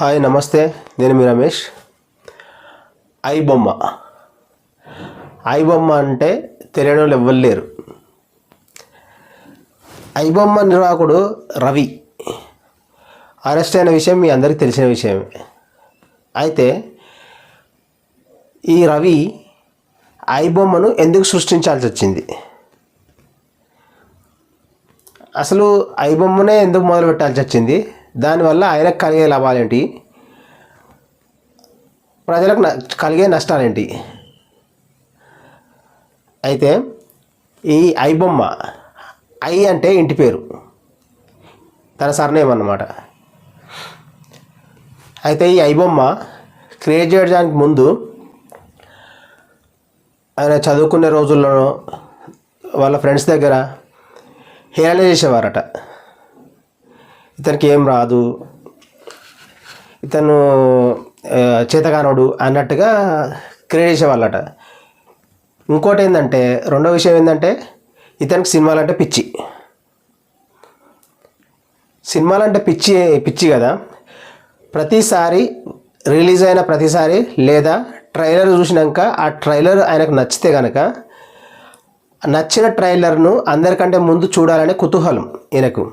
Hi నమస్తే. నేను మీ రమేష్. ఐ బొమ్మ ఐ బొమ్మ అంటే తెలియని వాళ్ళు ఎవ్వరు లేరు. ఐ బొమ్మ నిర్వాహకుడు రవి. అరెస్ట్ అయిన విషయం మీ అందరికీ తెలిసిన విషయమే. అయితే ఈ రవి ఐ బొమ్మను ఎందుకు సృష్టించాల్సి వచ్చింది? అసలు ఐ బొమ్మనే ఎందుకు మొదలు పెట్టాల్సి వచ్చింది? దానివల్ల ఆయనకు కలిగే లాభాలేంటి? ప్రజలకు న- కలిగే నష్టాలేంటి? అయితే ఈ ఐ బొమ్మ ఐ అంటే ఇంటి పేరు. తన సర్నేమ్ అన్నమాట అయితే ఈ ఐ బొమ్మ క్రియేట్ చేయడానికి ముందు ఆయన చదువుకునే రోజుల్లోనో వాళ్ళ ఫ్రెండ్స్ దగ్గర హేళన చేసేవారట. ఇతనికి ఏం రాదు. ఇతను చేతగానోడు అన్నట్టుగా క్రియేట్ చేసేవాళ్ళట ఇంకోటి ఏంటంటే రెండో విషయం ఏంటంటే ఇతనికి సినిమాలు అంటే పిచ్చి. సినిమాలు అంటే పిచ్చి పిచ్చి కదా. ప్రతిసారి రిలీజ్ అయిన ప్రతిసారి లేదా ట్రైలర్ చూసినాక ఆ ట్రైలర్ ఆయనకు నచ్చితే కనుక నచ్చిన ట్రైలర్ను అందరికంటే ముందు చూడాలనే కుతూహలం ఈయనకు.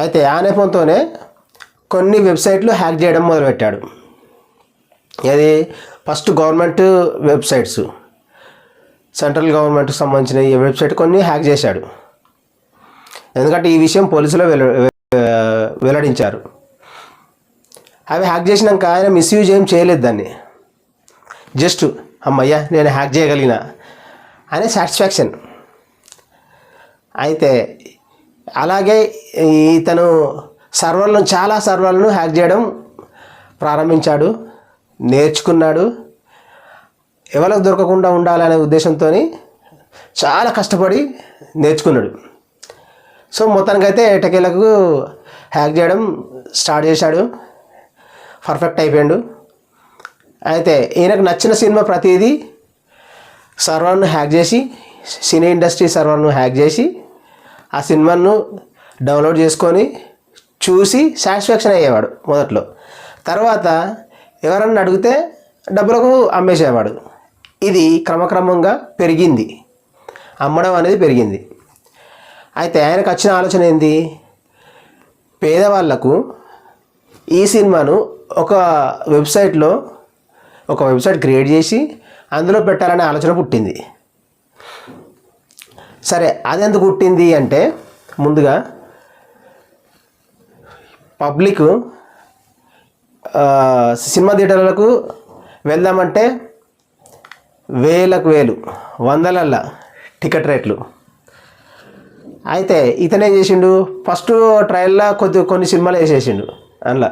అయితే ఆ కొన్ని వెబ్సైట్లు హ్యాక్ చేయడం మొదలుపెట్టాడు. అది ఫస్ట్ గవర్నమెంట్ వెబ్సైట్స్. సెంట్రల్ గవర్నమెంట్కి సంబంధించిన ఈ వెబ్సైట్ కొన్ని హ్యాక్ చేశాడు. ఎందుకంటే ఈ విషయం పోలీసులు వెల వెల్లడించారు. అవి హ్యాక్ చేసినాక ఆయన మిస్యూజ్ ఏం చేయలేదు దాన్ని. జస్ట్ అమ్మయ్యా నేను హ్యాక్ చేయగలిగిన అనే సాటిస్ఫాక్షన్. అయితే అలాగే ఇతను సర్వర్లను చాలా సర్వర్లను హ్యాక్ చేయడం ప్రారంభించాడు నేర్చుకున్నాడు. ఎవరికి దొరకకుండా ఉండాలనే ఉద్దేశంతో చాలా కష్టపడి నేర్చుకున్నాడు. సో మొత్తానికైతే ఎటకేలకు హ్యాక్ చేయడం స్టార్ట్ చేశాడు. పర్ఫెక్ట్ అయిపోయాడు. అయితే ఈయనకు నచ్చిన సినిమా ప్రతిదీ సర్వర్ను హ్యాక్ చేసి సినీ ఇండస్ట్రీ సర్వర్ను హ్యాక్ చేసి ఆ సినిమాను డౌన్లోడ్ చేసుకొని చూసి సాటిస్ఫాక్షన్ అయ్యేవాడు మొదట్లో. తర్వాత ఎవరన్నా అడిగితే డబ్బులకు అమ్మేసేవాడు. ఇది క్రమక్రమంగా పెరిగింది. అమ్మడం అనేది పెరిగింది. అయితే ఆయనకు వచ్చిన ఆలోచన ఏంది? పేదవాళ్ళకు ఈ సినిమాను ఒక వెబ్సైట్లో ఒక వెబ్సైట్ క్రియేట్ చేసి అందులో పెట్టాలనే ఆలోచన పుట్టింది. సరే అదెందుకు పుట్టింది అంటే ముందుగా పబ్లిక్ సినిమా థియేటర్లకు వెళ్దామంటే వేలకు వేలు వందలల్ల టికెట్ రేట్లు. అయితే ఇతనే చేసిండు? ఫస్ట్ ట్రయల్లో కొద్ది కొన్ని సినిమాలు వేసేసిండు అందులో.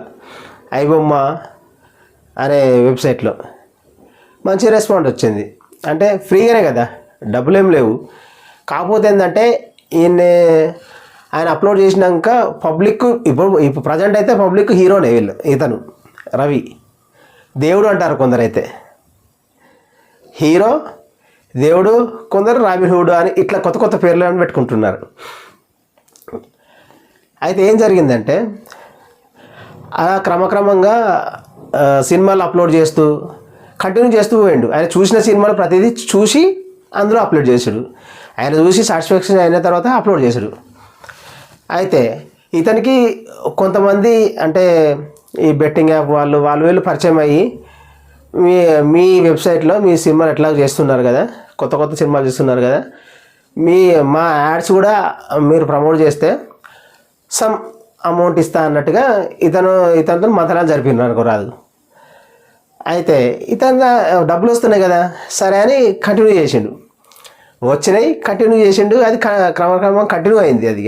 ఐబొమ్మ అనే వెబ్సైట్లో. మంచి రెస్పాండ్ వచ్చింది. అంటే ఫ్రీగానే కదా డబ్బులు లేవు. కాకపోతే ఏంటంటే ఈయన ఆయన అప్లోడ్ చేసినాక పబ్లిక్ ఇప్పుడు ఇప్పుడు ప్రజెంట్ అయితే పబ్లిక్ హీరోనే వీళ్ళు ఇతను రవి. దేవుడు అంటారు కొందరైతే. హీరో దేవుడు కొందరు రాబిన్ అని ఇట్లా కొత్త కొత్త పేర్లు అని పెట్టుకుంటున్నారు. అయితే ఏం జరిగిందంటే అలా క్రమక్రమంగా సినిమాలు అప్లోడ్ చేస్తూ కంటిన్యూ చేస్తూ పోయిండు. ఆయన చూసిన సినిమాలు ప్రతిదీ చూసి అందులో అప్లోడ్ చేసాడు. ఆయన చూసి సాటిస్ఫాక్షన్ అయిన తర్వాత అప్లోడ్ చేశాడు. అయితే ఇతనికి కొంతమంది అంటే ఈ బెట్టింగ్ యాప్ వాళ్ళు వాళ్ళు వీళ్ళు పరిచయం అయ్యి మీ మీ వెబ్సైట్లో మీ సినిమాలు ఎట్లా చేస్తున్నారు కదా కొత్త కొత్త సినిమాలు చేస్తున్నారు కదా మీ మా యాడ్స్ కూడా మీరు ప్రమోట్ చేస్తే సమ్ అమౌంట్ ఇస్తా అన్నట్టుగా ఇతను ఇతనితో మంతనాలు జరిపినారు అనుకో రాదు. అయితే ఇతను డబ్బులు వస్తున్నాయి కదా సరే అని కంటిన్యూ చేసిండు. వచ్చినాయి కంటిన్యూ చేసిండు అది క- క్రమక్రమం కంటిన్యూ అయింది అది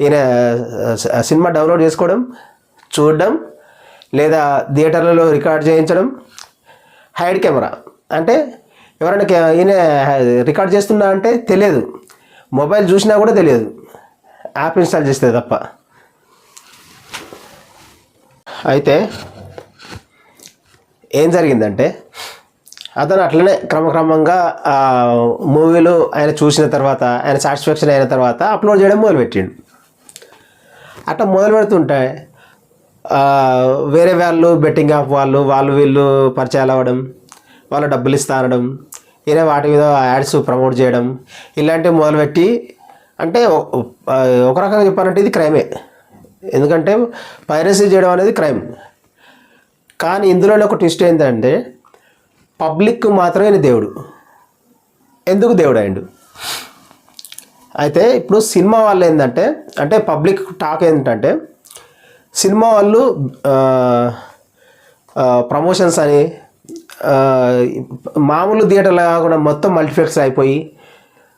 ఈయన సినిమా డౌన్లోడ్ చేసుకోవడం చూడడం లేదా థియేటర్లలో రికార్డ్ చేయించడం హైడ్ కెమెరా అంటే ఎవరైనా ఈయన రికార్డ్ చేస్తున్నా అంటే తెలియదు. మొబైల్ చూసినా కూడా తెలియదు. యాప్ ఇన్స్టాల్ చేస్తే తప్ప. అయితే ఏం జరిగిందంటే అతను అట్లనే క్రమక్రమంగా మూవీలు ఆయన చూసిన తర్వాత ఆయన సాటిస్ఫాక్షన్ అయిన తర్వాత అప్లోడ్ చేయడం మొదలుపెట్టిండు. అట్లా మొదలు పెడుతుంటే వేరే వాళ్ళు బెట్టింగ్ యాప్ వాళ్ళు వాళ్ళు వీళ్ళు పరిచయాలు అవ్వడం వాళ్ళు డబ్బులు ఇస్తా అనడం ఈయన వాటి మీద యాడ్స్ ప్రమోట్ చేయడం ఇలాంటివి మొదలుపెట్టి అంటే ఒక రకంగా చెప్పాలంటే ఇది క్రైమే ఎందుకంటే పైరసీ చేయడం అనేది క్రైమ్ కానీ ఇందులోనే ఒక ట్విస్ట్ ఏంటంటే పబ్లిక్ మాత్రమే దేవుడు. ఎందుకు దేవుడు అయిండు? అయితే ఇప్పుడు సినిమా వాళ్ళు ఏంటంటే అంటే పబ్లిక్ టాక్ ఏంటంటే సినిమా వాళ్ళు ప్రమోషన్స్ అని మామూలు థియేటర్లు కాకుండా మొత్తం మల్టీప్లెక్స్ అయిపోయి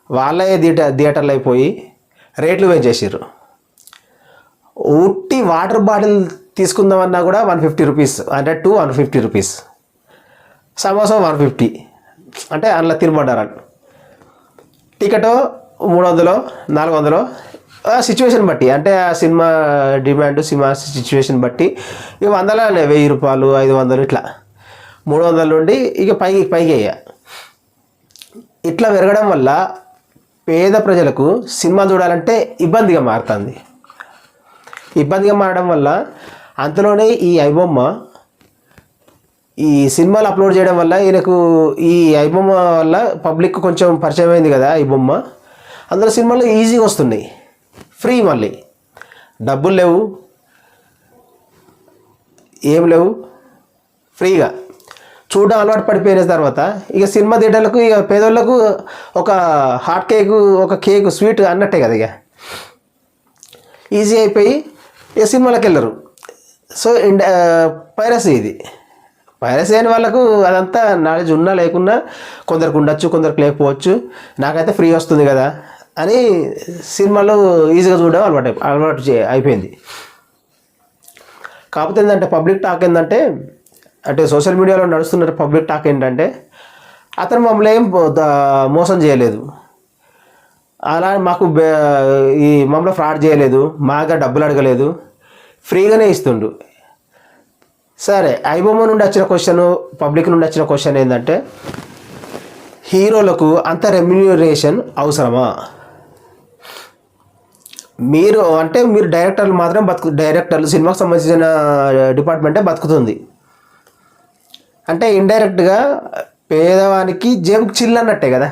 వాళ్ళే థియేటర్ థియేటర్లు అయిపోయి రేట్లు పెంచేసారు ఉట్టి వాటర్ బాటిల్ తీసుకుందామన్నా కూడా one fifty rupees hundred to one fifty rupees. Samosa one fifty. అంటే అందులో తినబడ్డారు టికెట్ మూడు వందలు నాలుగు వందలు సిచ్యువేషన్ బట్టి అంటే ఆ సినిమా డిమాండ్ సినిమా సిచ్యువేషన్ బట్టి ఇక వందలనే వెయ్యి రూపాయలు ఐదు వందలు ఇట్లా. మూడు వందల నుండి ఇక పైకి పైకి అయ్యా. ఇట్లా పెరగడం వల్ల పేద ప్రజలకు సినిమా చూడాలంటే ఇబ్బందిగా మారుతుంది. ఇబ్బందిగా మారడం వల్ల అంతలోనే ఈ ఐబొమ్మ ఈ సినిమాలు అప్లోడ్ చేయడం వల్ల ఈయనకు ఈ ఐబొమ్మ వల్ల పబ్లిక్ కొంచెం పరిచయం అయింది కదా ఈ బొమ్మ. అందులో సినిమాలు ఈజీగా వస్తున్నాయి. ఫ్రీ మళ్ళీ. డబ్బులు లేవు. ఏం లేవు. ఫ్రీగా. చూడడం అలవాటు పడిపోయిన తర్వాత ఇక సినిమా థియేటర్లకు ఇక పేదోళ్ళకు ఒక హాట్ కేక్ ఒక కేక్ స్వీట్ అన్నట్టే కదా ఇక. ఈజీ అయిపోయి ఇక సినిమాలకు వెళ్ళరు సో ఇండ పైరసీ ఇది. వైరస్ అయిన వాళ్ళకు అదంతా నాలెడ్జ్ ఉన్నా లేకున్నా కొందరికి ఉండొచ్చు కొందరికి లేకపోవచ్చు. నాకైతే ఫ్రీ వస్తుంది కదా అని సినిమాలు ఈజీగా చూడడం అలవాటు అలవాటు అయిపోయింది. కాకపోతే ఏంటంటే పబ్లిక్ టాక్ ఏంటంటే అంటే సోషల్ మీడియాలో నడుస్తున్న పబ్లిక్ టాక్ ఏంటంటే అతను మమ్మల్ని ఏం పో- మోసం చేయలేదు. అలా మాకు ఈ మమ్మల్ని ఫ్రాడ్ చేయలేదు మాగా డబ్బులు అడగలేదు ఫ్రీగానే ఇస్తుండు. సరే ఐబొమ్మ నుండి వచ్చిన క్వశ్చన్ పబ్లిక్ నుండి వచ్చిన క్వశ్చన్ ఏంటంటే హీరోలకు అంత రెమ్యూనరేషన్ అవసరమా? మీరు అంటే మీరు డైరెక్టర్లు మాత్రం బతుకు డైరెక్టర్లు సినిమాకు సంబంధించిన డిపార్ట్మెంటే బతుకుతుంది. అంటే ఇండైరెక్ట్గా పేదవానికి జేబుకు చిల్లు అన్నట్టే కదా.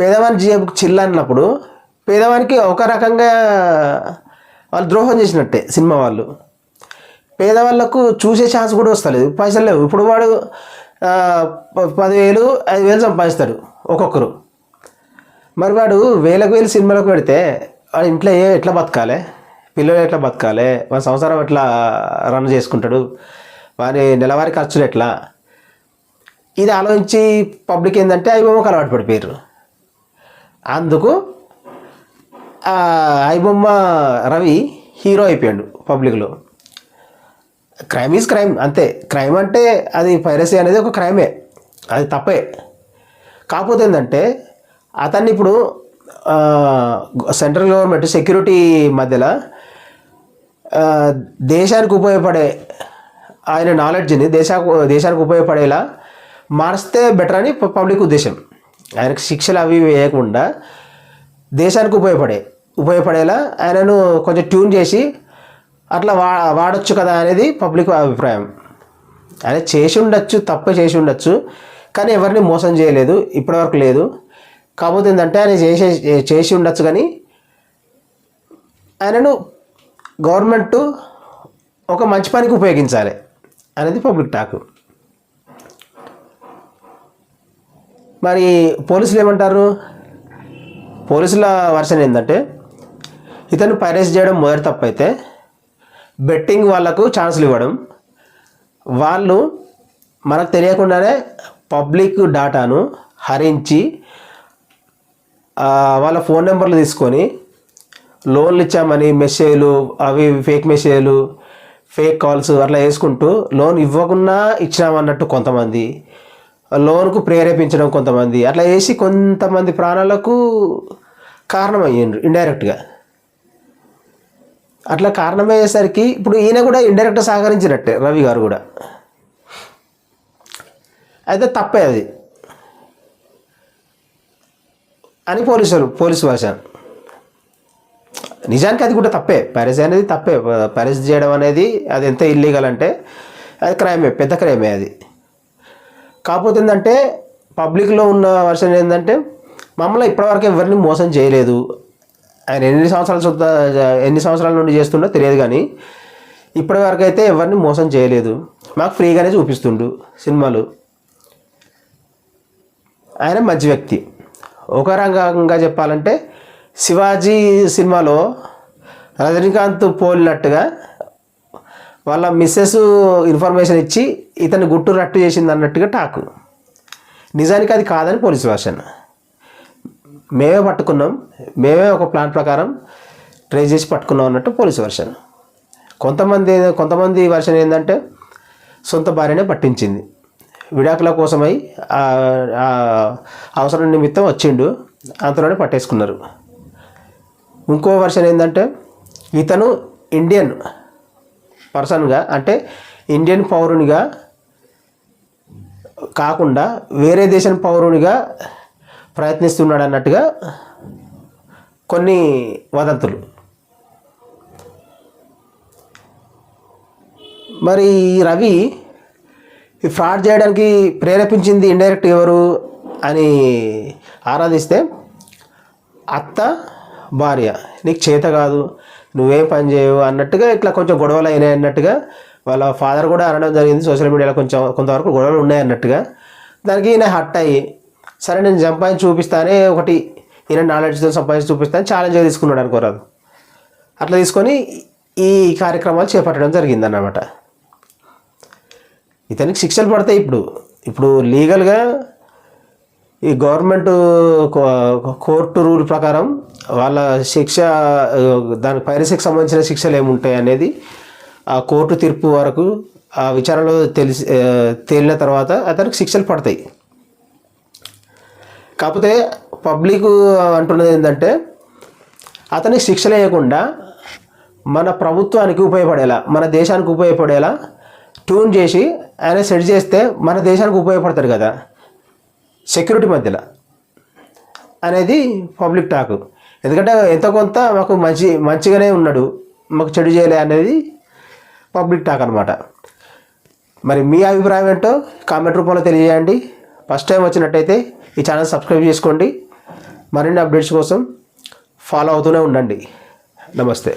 పేదవాని జేబుకు చిల్లు అన్నప్పుడు పేదవానికి ఒక రకంగా వాళ్ళు ద్రోహం చేసినట్టే సినిమా వాళ్ళు. పేదవాళ్ళకు చూసే ఛాన్స్ కూడా వస్తలేదు. పైసలు లేవు. ఇప్పుడు వాడు ప- పదివేలు ఐదు వేలు సంపాదిస్తాడు ఒక్కొక్కరు. మరి వాడు వేలకు వేలు సినిమాలకు పెడితే వాడు ఇంట్లో ఏ ఎట్లా బతకాలి? పిల్లలు ఎట్లా బతకాలి? వాడి సంసారం ఎట్లా రన్ చేసుకుంటాడు? వాని నెలవారీ ఖర్చులు ఎట్లా? ఇది ఆలోచించి పబ్లిక్ ఏంటంటే అవి బొమ్మకు అలవాటు పడిపోయారు అందుకు ఐబొమ్మ రవి హీరో అయిపోయాడు పబ్లిక్లో. క్రైమ్ ఈజ్ క్రైమ్ అంతే. క్రైమ్ అంటే అది పైరసీ అనేది ఒక క్రైమే. అది తప్పే. కాకపోతే ఏంటంటే అతన్ని ఇప్పుడు సెంట్రల్ గవర్నమెంట్ సెక్యూరిటీ మధ్యలో దేశానికి ఉపయోగపడే ఆయన నాలెడ్జ్ని దేశా దేశానికి ఉపయోగపడేలా మారిస్తే బెటర్ అని పబ్లిక్ ఉద్దేశం. ఆయనకు శిక్షలు అవి ఇవి వేయకుండా దేశానికి ఉపయోగపడే ఉపయోగపడేలా ఆయనను కొంచెం ట్యూన్ చేసి అట్లా వా వాడచ్చు కదా అనేది పబ్లిక్ అభిప్రాయం. ఆయన చేసి ఉండొచ్చు తప్ప చేసి ఉండొచ్చు కానీ ఎవరిని మోసం చేయలేదు ఇప్పటివరకు లేదు. కాకపోతే ఏంటంటే ఆయన చేసే చేసి ఉండొచ్చు కానీ ఆయనను గవర్నమెంట్ ఒక మంచి పనికి ఉపయోగించాలి అనేది పబ్లిక్ టాక్ మరి పోలీసులు ఏమంటారు? పోలీసుల వర్షన్ ఏంటంటే ఇతను పైరస్ చేయడం మొదటి తప్పు అయితే బెట్టింగ్ వాళ్ళకు ఛాన్సులు ఇవ్వడం. వాళ్ళు మనకు తెలియకుండానే పబ్లిక్ డాటాను హరించి వాళ్ళ ఫోన్ నెంబర్లు తీసుకొని లోన్లు ఇచ్చామని మెసేజ్లు అవి ఫేక్ మెసేజ్లు ఫేక్ కాల్స్ అట్లా వేసుకుంటూ లోన్ ఇవ్వకుండా ఇచ్చినామన్నట్టు కొంతమంది లోన్కు ప్రేరేపించడం కొంతమంది అట్లా వేసి కొంతమంది ప్రాణాలకు కారణమయ్యిండ్రు ఇండైరెక్ట్గా అట్లా కారణమయ్యేసరికి ఇప్పుడు ఈయన కూడా ఇండైరెక్ట్ సహకరించినట్టే రవి గారు కూడా. అయితే తప్పే అది. అని పోలీసులు పోలీసు భాష. నిజానికి అది కూడా తప్పే. పైరసీ అనేది తప్పే. పైరసీ చేయడం అనేది అది ఎంత ఇల్లీగల్ అంటే అది క్రైమే పెద్ద క్రైమే అది. కాకపోతే ఏంటంటే పబ్లిక్లో ఉన్న వర్షన్ ఏంటంటే మమ్మల్ని ఇప్పటివరకు ఎవరిని మోసం చేయలేదు. ఆయన ఎన్ని సంవత్సరాల ఎన్ని సంవత్సరాల నుండి చేస్తుండో తెలియదు కానీ ఇప్పటివరకు అయితే ఎవరిని మోసం చేయలేదు. మాకు ఫ్రీగానే చూపిస్తుండు సినిమాలు. ఆయన మంచి వ్యక్తి. ఒక రంగంగా చెప్పాలంటే శివాజీ సినిమాలో రజనీకాంత్ పోలినట్టుగా వాళ్ళ మిస్సెస్ ఇన్ఫర్మేషన్ ఇచ్చి ఇతను గుట్టు రట్టు చేసింది అన్నట్టుగా టాకు. నిజానికి అది కాదని పోలీసు వర్షన్ మేమే పట్టుకున్నాం. మేమే ఒక ప్లాన్ ప్రకారం ట్రేస్ చేసి పట్టుకున్నాం అన్నట్టు పోలీసు వర్షన్. కొంతమంది కొంతమంది వర్షన్ ఏంటంటే సొంత భార్యనే పట్టించింది. విడాకుల కోసమై ఆ- అవసరం నిమిత్తం వచ్చిండు. అంతలోనే పట్టేసుకున్నారు. ఇంకో వర్షన్ ఏంటంటే ఇతను ఇండియన్ పర్సన్గా అంటే ఇండియన్ పౌరునిగా కాకుండా వేరే దేశం పౌరునిగా ప్రయత్నిస్తున్నాడు అన్నట్టుగా కొన్ని వదంతులు. మరి రవి ఈ ఫ్రాడ్ చేయడానికి ప్రేరేపించింది ఇండైరెక్ట్ ఎవరు అని ఆరాధిస్తే అత్త భార్య నీకు చేత కాదు నువ్వేం పని చేయవు అన్నట్టుగా ఇట్లా కొంచెం గొడవలు అయినాయి అన్నట్టుగా వాళ్ళ ఫాదర్ కూడా అనడం జరిగింది సోషల్ మీడియాలో కొంచెం కొంతవరకు గొడవలు ఉన్నాయి అన్నట్టుగా. దానికి ఈయన హట్ అయ్యి సరే నేను సంపాదించి చూపిస్తానే ఒకటి ఈయన నాలెడ్జ్తో సంపాదించి చూపిస్తాను ఛాలెంజ్గా తీసుకున్నాడు అనుకోరాదు అట్లా తీసుకొని ఈ కార్యక్రమాలు చేపట్టడం జరిగిందన్నమాట. ఇతనికి శిక్షలు పడతాయి ఇప్పుడు. ఇప్పుడు లీగల్గా ఈ గవర్నమెంట్ కోర్టు రూల్ ప్రకారం వాళ్ళ శిక్ష దాని పైరసీకి సంబంధించిన శిక్షలు ఏముంటాయి అనేది ఆ కోర్టు తీర్పు వరకు ఆ విచారణలో తెలిసి తేలిన తర్వాత అతనికి శిక్షలు పడతాయి. కాకపోతే పబ్లిక్ అంటున్నది ఏంటంటే అతనికి శిక్షలు వేయకుండా మన ప్రభుత్వానికి ఉపయోగపడేలా మన దేశానికి ఉపయోగపడేలా ట్యూన్ చేసి ఆయన సెట్ చేస్తే మన దేశానికి ఉపయోగపడతారు కదా సెక్యూరిటీ మధ్యలో అనేది పబ్లిక్ టాక్. ఎందుకంటే ఎంత కొంత మాకు మంచి మంచిగానే ఉన్నాడు మాకు చెడు చేయలే అనేది పబ్లిక్ టాక్ అనమాట మరి మీ అభిప్రాయం ఏంటో కామెంట్ రూపంలో తెలియజేయండి. ఫస్ట్ టైం వచ్చినట్టయితే ఈ ఛానల్ సబ్స్క్రైబ్ చేసుకోండి. మరిన్ని అప్డేట్స్ కోసం ఫాలో అవుతూనే ఉండండి. నమస్తే.